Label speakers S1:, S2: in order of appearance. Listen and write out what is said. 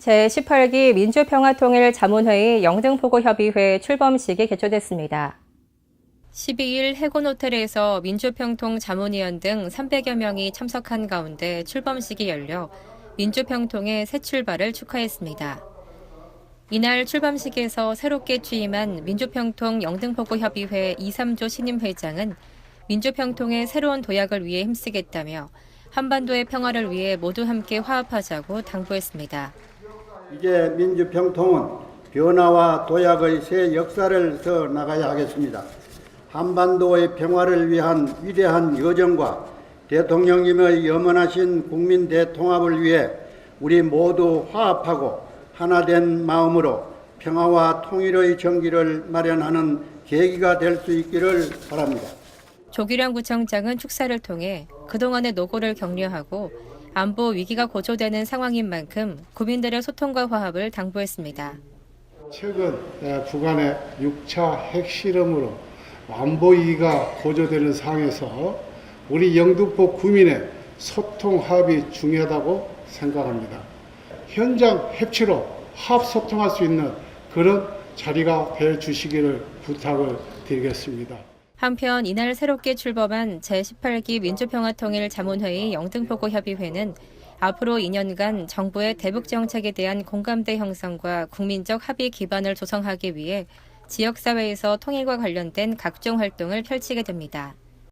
S1: 제18기 민주평화통일 자문회의 영등포고협의회 출범식이 개최됐습니다. 12일 해곤호텔에서 민주평통 자문위원 등 300여 명이 참석한 가운데 출범식이 열려 민주평통의 새 출발을 축하했습니다. 이날 출범식에서 새롭게 취임한 민주평통 영등포고협의회 2, 3조 신임 회장은 민주평통의 새로운 도약을 위해 힘쓰겠다며 한반도의 평화를 위해 모두 함께 화합하자고 당부했습니다.
S2: 이제 민주평통은 변화와 도약의 새 역사를 써 나가야 하겠습니다. 한반도의 평화를 위한 위대한 여정과 대통령님의 염원하신 국민 대통합을 위해 우리 모두 화합하고 하나된 마음으로 평화와 통일의 정기를 마련하는 계기가 될 수 있기를 바랍니다.
S1: 조기령 구청장은 축사를 통해 그동안의 노고를 격려하고 안보 위기가 고조되는 상황인 만큼 국민들의 소통과 화합을 당부했습니다.
S3: 최근 에, 북한의 6차 핵실험으로 안보 위기가 고조되는 상황에서 우리 영등포 구민의 소통 합이 중요하다고 생각합니다. 현장 협치로 합 소통할 수 있는 그런 자리가 되 주시기를 부탁을 드리겠습니다.
S1: 한편 이날 새롭게 출범한 제18기 민주평화통일 자문회의 영등포고 협의회는 앞으로 2년간 정부의 대북 정책에 대한 공감대 형성과 국민적 합의 기반을 조성하기 위해 지역사회에서 통일과 관련된 각종 활동을 펼치게 됩니다.